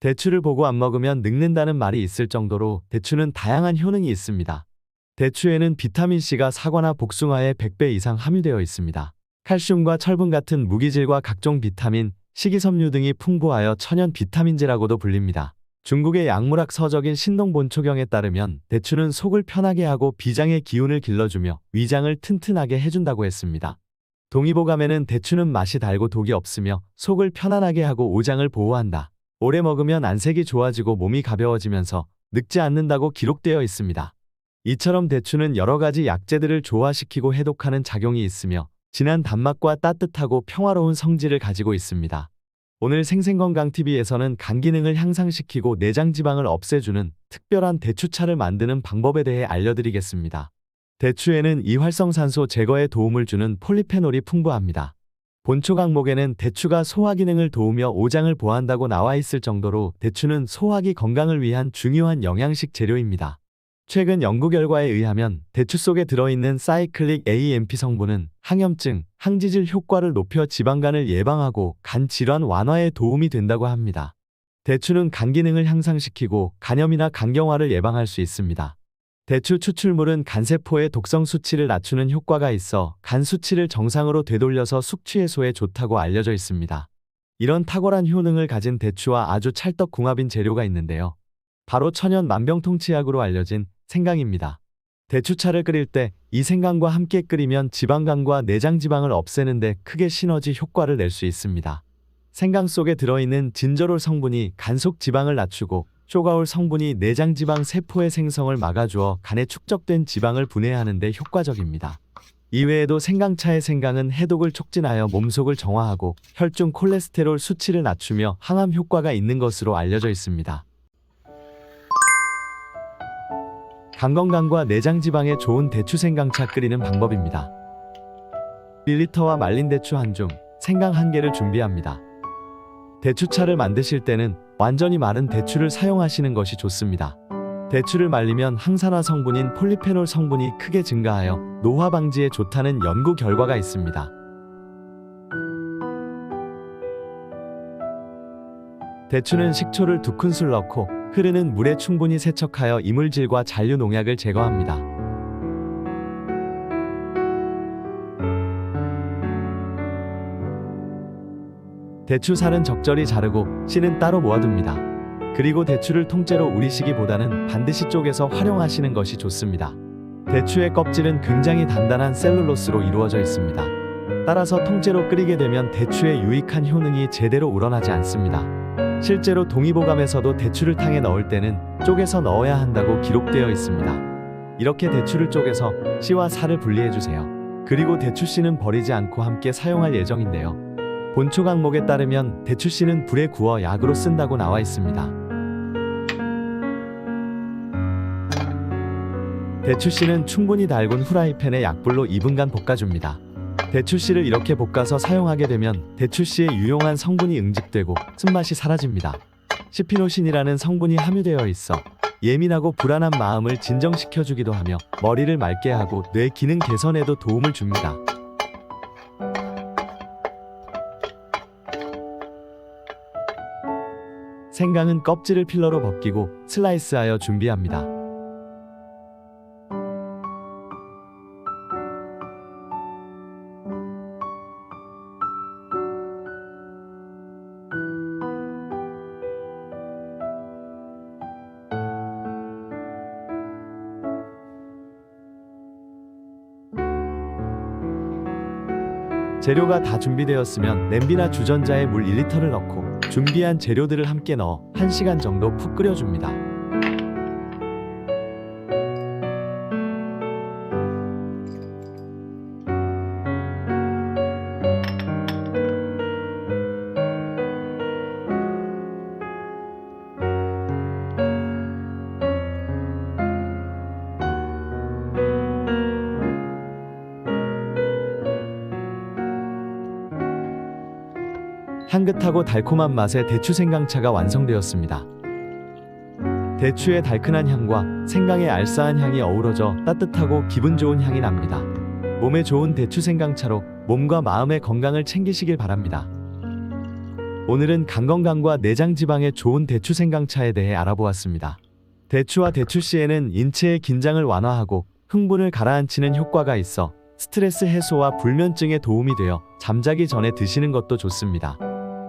대추를 보고 안 먹으면 늙는다는 말이 있을 정도로 대추는 다양한 효능이 있습니다. 대추에는 비타민C가 사과나 복숭아의 100배 이상 함유되어 있습니다. 칼슘과 철분 같은 무기질과 각종 비타민, 식이섬유 등이 풍부하여 천연 비타민제라고도 불립니다. 중국의 약물학 서적인 신동본초경에 따르면 대추는 속을 편하게 하고 비장의 기운을 길러주며 위장을 튼튼하게 해준다고 했습니다. 동의보감에는 대추는 맛이 달고 독이 없으며 속을 편안하게 하고 오장을 보호한다. 오래 먹으면 안색이 좋아지고 몸이 가벼워지면서 늙지 않는다고 기록되어 있습니다. 이처럼 대추는 여러 가지 약재들을 조화시키고 해독하는 작용이 있으며 진한 단맛과 따뜻하고 평화로운 성질을 가지고 있습니다. 오늘 생생건강TV에서는 간 기능을 향상시키고 내장 지방을 없애주는 특별한 대추차를 만드는 방법에 대해 알려드리겠습니다. 대추에는 이활성산소 제거에 도움을 주는 폴리페놀이 풍부합니다. 본초 강목에는 대추가 소화 기능을 도우며 오장을 보한다고 나와 있을 정도로 대추는 소화기 건강을 위한 중요한 영양식 재료입니다. 최근 연구 결과에 의하면 대추 속에 들어있는 사이클릭 AMP 성분은 항염증, 항지질 효과를 높여 지방간을 예방하고 간 질환 완화에 도움이 된다고 합니다. 대추는 간 기능을 향상시키고 간염이나 간경화를 예방할 수 있습니다. 대추 추출물은 간세포의 독성 수치를 낮추는 효과가 있어 간 수치를 정상으로 되돌려서 숙취 해소에 좋다고 알려져 있습니다. 이런 탁월한 효능을 가진 대추와 아주 찰떡궁합인 재료가 있는데요. 바로 천연 만병통치약으로 알려진 생강입니다. 대추차를 끓일 때 이 생강과 함께 끓이면 지방간과 내장 지방을 없애는데 크게 시너지 효과를 낼 수 있습니다. 생강 속에 들어있는 진저롤 성분이 간속 지방을 낮추고 쇼가올 성분이 내장 지방 세포의 생성을 막아주어 간에 축적된 지방을 분해하는 데 효과적입니다. 이외에도 생강차의 생강은 해독을 촉진하여 몸속을 정화하고 혈중 콜레스테롤 수치를 낮추며 항암 효과가 있는 것으로 알려져 있습니다. 간 건강과 내장 지방에 좋은 대추 생강차 끓이는 방법입니다. 1리터와 말린 대추 한 줌, 생강 한 개를 준비합니다. 대추차를 만드실 때는 완전히 마른 대추를 사용하시는 것이 좋습니다. 대추를 말리면 항산화 성분인 폴리페놀 성분이 크게 증가하여 노화 방지에 좋다는 연구 결과가 있습니다. 대추는 식초를 두 큰술 넣고 흐르는 물에 충분히 세척하여 이물질과 잔류 농약을 제거합니다. 대추살은 적절히 자르고 씨는 따로 모아둡니다. 그리고 대추를 통째로 우리시기보다는 반드시 쪼개서 활용하시는 것이 좋습니다. 대추의 껍질은 굉장히 단단한 셀룰로스로 이루어져 있습니다. 따라서 통째로 끓이게 되면 대추의 유익한 효능이 제대로 우러나지 않습니다. 실제로 동의보감에서도 대추를 탕에 넣을 때는 쪼개서 넣어야 한다고 기록되어 있습니다. 이렇게 대추를 쪼개서 씨와 살을 분리해 주세요. 그리고 대추씨는 버리지 않고 함께 사용할 예정인데요. 본초 강목에 따르면 대추씨는 불에 구워 약으로 쓴다고 나와 있습니다. 대추씨는 충분히 달군 후라이팬에 약불로 2분간 볶아줍니다. 대추씨를 이렇게 볶아서 사용하게 되면 대추씨의 유용한 성분이 응집되고 쓴맛이 사라집니다. 시피노신이라는 성분이 함유되어 있어 예민하고 불안한 마음을 진정시켜주기도 하며 머리를 맑게 하고 뇌 기능 개선에도 도움을 줍니다. 생강은 껍질을 필러로 벗기고 슬라이스하여 준비합니다. 재료가 다 준비되었으면 냄비나 주전자에 물 1리터를 넣고 준비한 재료들을 함께 넣어 1시간 정도 푹 끓여줍니다. 향긋하고 달콤한 맛의 대추 생강차가 완성되었습니다. 대추의 달큰한 향과 생강의 알싸한 향이 어우러져 따뜻하고 기분 좋은 향이 납니다. 몸에 좋은 대추 생강차로 몸과 마음의 건강을 챙기시길 바랍니다. 오늘은 간 건강과 내장 지방에 좋은 대추 생강차에 대해 알아보았습니다. 대추와 대추씨에는 인체의 긴장을 완화하고 흥분을 가라앉히는 효과가 있어 스트레스 해소와 불면증에 도움이 되어 잠자기 전에 드시는 것도 좋습니다.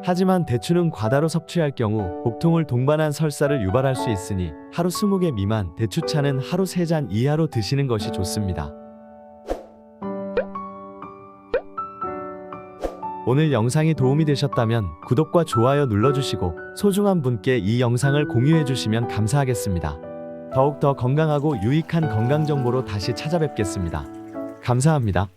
하지만 대추는 과다로 섭취할 경우 복통을 동반한 설사를 유발할 수 있으니 하루 20개 미만 대추차는 하루 3잔 이하로 드시는 것이 좋습니다. 오늘 영상이 도움이 되셨다면 구독과 좋아요 눌러주시고 소중한 분께 이 영상을 공유해 주시면 감사하겠습니다. 더욱더 건강하고 유익한 건강 정보로 다시 찾아뵙겠습니다. 감사합니다.